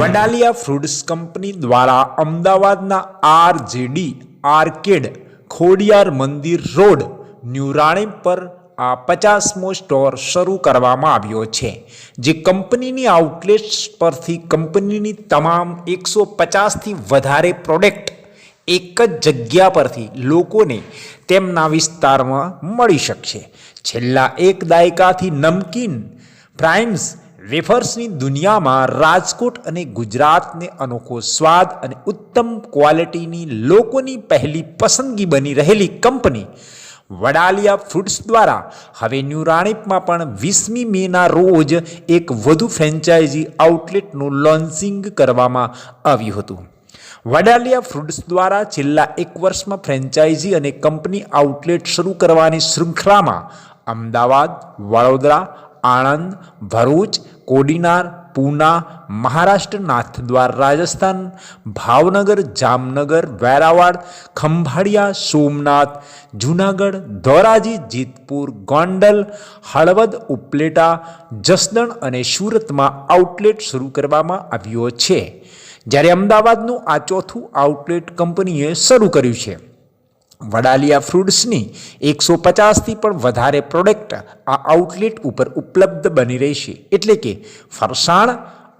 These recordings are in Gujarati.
વડાલિયા ફ્રૂટ્સ કંપની દ્વારા અમદાવાદના આરજેડી આર્કેડ ખોડિયાર મંદિર રોડ, ન્યૂ પર આ પચાસમો સ્ટોર શરૂ કરવામાં આવ્યો છે, જે કંપનીની આઉટલેટ્સ પરથી કંપનીની તમામ એકસો પચાસથી વધારે પ્રોડક્ટ એક જ જગ્યા પરથી લોકોને તેમના વિસ્તારમાં મળી શકશે. છેલ્લા એક દાયકાથી નમકીન, પ્રાઇમ્સ વેફર્સની દુનિયામાં રાજકોટ અને ગુજરાતને અનોખો સ્વાદ અને ઉત્તમ ક્વોલિટીની લોકોની પહેલી પસંદગી બની રહેલી કંપની વડાલિયા ફૂડ્સ દ્વારા હવે ન્યૂ રાણીપમાં પણ વીસમી મેના રોજ એક વધુ ફ્રેન્ચાઇઝી આઉટલેટનું લોન્ચિંગ કરવામાં આવ્યું હતું. વડાલિયા ફ્રૂડ્સ દ્વારા છેલ્લા એક વર્ષમાં ફ્રેન્ચાઇઝી અને કંપની આઉટલેટ શરૂ કરવાની શૃંખલામાં અમદાવાદ, વડોદરા આણંદ, ભરૂચ, કોડીનાર, પૂના મહારાષ્ટ્ર નાથદ્વાર રાજસ્થાન, ભાવનગર, જામનગર વેરાવાડ ખંભાળિયા, સોમનાથ, જૂનાગઢ, ધોરાજી, જીતપુર, ગોંડલ, હળવદ, ઉપલેટા, જસદણ અને સુરતમાં આઉટલેટ શરૂ કરવામાં આવ્યો છે. જ્યારે અમદાવાદનું આ ચોથું આઉટલેટ કંપનીએ શરૂ કર્યું છે. વડાલિયા ફ્રૂટ્સની એકસો પચાસથી પણ વધારે પ્રોડક્ટ આ આઉટલેટ ઉપર ઉપલબ્ધ બની રહેશે. એટલે કે ફરસાણ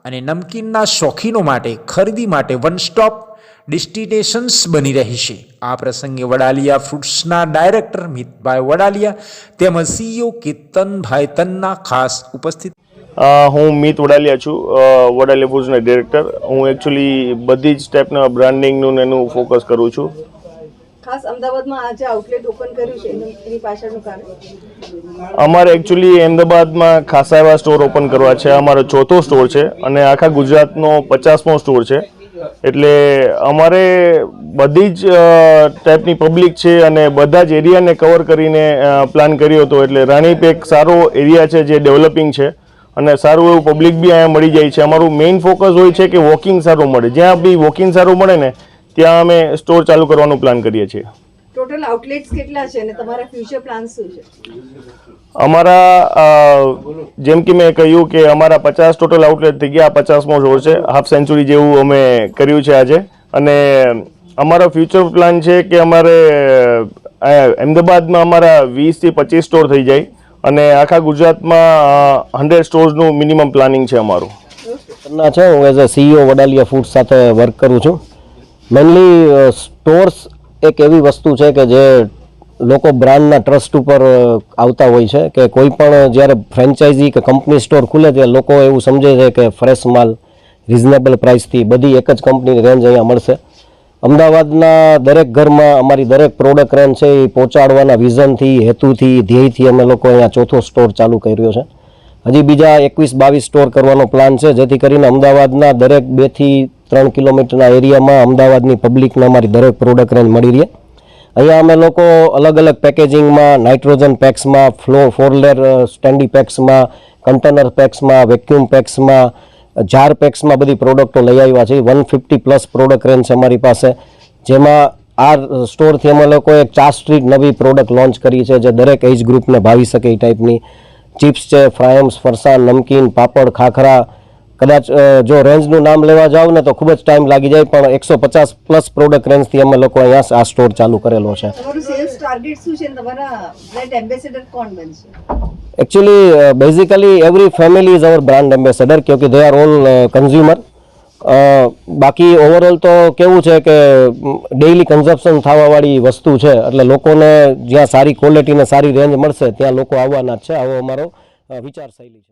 અને નમકીનના શોખીનો માટે, ખરીદી માટે વન સ્ટોપ ડેસ્ટિનેશન્સ બની રહેશે. આ પ્રસંગે વડાલિયા ફ્રૂટ્સના ડાયરેક્ટર મિતભાઈ વડાલિયા તેમજ સીઈઓ કેતનભાઈ તન્ના ખાસ ઉપસ્થિત હું મિત વડાલિયા છું. વડાલિયા ફૂડ્સના ડિરેક્ટર હું એકચ્યુઅલી બધી જ ટાઈપના બ્રાન્ડિંગનું એનું ફોકસ કરું છું. ખાસ અમદાવાદમાં આજે આઉટલેટ ઓપન કર્યું છે, એની પાછળનું કારણ? અમારે એકચ્યુઅલી અમદાવાદમાં ખાસા એવા સ્ટોર ઓપન કરવા છે. અમારો ચોથો સ્ટોર છે અને આખા ગુજરાતનો પચાસમો સ્ટોર છે. એટલે અમારે બધી જ ટાઈપની પબ્લિક છે અને બધા જ એરિયાને કવર કરીને પ્લાન કર્યો હતો. એટલે રાણીપ એક સારો એરિયા છે જે ડેવલપિંગ છે અને સારું એવું પબ્લિક બી અહીંયા મળી જાય છે. અમારું મેઇન ફોકસ હોય છે કે વોકિંગ સારું મળે. જ્યાં બી વોકિંગ સારું મળે ને ત્યાં અમે સ્ટોર ચાલુ કરવાનું પ્લાન કરીએ છીએ. ટોટલ આઉટલેટ્સ કેટલા છે અને તમારા ફ્યુચર પ્લાન શું છે? અમારા જેમ કે મેં કહ્યું કે અમારા પચાસ ટોટલ આઉટલેટ થઈ ગયા પચાસમો સ્ટોર છે. હાફ સેન્ચુરી જેવું અમે કર્યું છે આજે. અને અમારો ફ્યુચર પ્લાન છે કે અમારે અમદાવાદમાં અમારા વીસથી પચીસ સ્ટોર થઈ જાય. અને આખા ગુજરાતમાં હંડ્રેડ સ્ટોર્સનું મિનિમમ પ્લાનિંગ છે અમારું. ના છે હું as a CEO Vadalia food સાથે વર્ક કરું છું. મેનલી સ્ટોર્સ એક એવી વસ્તુ છે કે જે લોકો બ્રાન્ડના ટ્રસ્ટ ઉપર આવતા હોય છે કે કોઈ પણ જ્યારે ફ્રેન્ચાઇઝી કે કંપની સ્ટોર ખુલે ત્યારે લોકો એવું સમજે છે કે ફ્રેશ માલ રિઝનેબલ પ્રાઇસથી બધી એક જ કંપનીની રેન્જ અહીંયા મળશે. અમદાવાદના દરેક ઘરમાં અમારી દરેક પ્રોડક્ટ રેન્જ છે એ પહોંચાડવાના વિઝનથી હેતુથી, ધ્યેયથી અમે લોકો અહીંયા ચોથો સ્ટોર ચાલુ કર્યો છે. હજી બીજા એકવીસ બાવીસ સ્ટોર કરવાનો પ્લાન છે, જેથી કરીને અમદાવાદના દરેક બેથી ત્રણ કિલોમીટરના એરિયામાં અમદાવાદની પબ્લિકને અમારી દરેક પ્રોડક્ટ રેન્જ મળી રહે. અહીંયા અમે લોકો અલગ અલગ પેકેજિંગમાં નાઇટ્રોજન પેક્સમાં ફ્લો ફોર લેર સ્ટેન્ડી પેક્સમાં કન્ટેનર પેક્સમાં વેક્યુમ પેક્સમાં જાર પેક્સમાં બધી પ્રોડક્ટો લઈ આવ્યા છે. One fifty plus product range છે અમારી પાસે. જેમાં આ સ્ટોરથી અમે લોકો એક ચા સ્ટ્રીટ નવી પ્રોડક્ટ લોન્ચ કરી છે, જે દરેક એજ ગ્રુપને ભાવી શકે એ ટાઈપની ચિપ્સ છે ફ્રાયમ્સ ફરસાણ, નમકીન, પાપડ, ખાખરા કદાચ જો રેન્જનું નામ લેવા જાવ ને તો ખૂબ જ ટાઈમ લાગી જાય પણ એકસો પચાસ પ્લસ પ્રોડક્ટ રેન્જથી અમે લોકો અહીંયા આ સ્ટોર ચાલુ કરેલો છે. Actually basically every family is our brand ambassador કેમ કે દે આર ઓલ કન્ઝ્યુમર બાકી ઓવરઓલ તો કેવું છે કે ડેઇલી કન્ઝપ્શન થવાવાળી વસ્તુ છે એટલે લોકોને જ્યાં સારી ક્વોલિટી ને સારી રેન્જ મળશે ત્યાં લોકો આવવાના જ છે. આવો અમારો વિચાર શૈલી છે.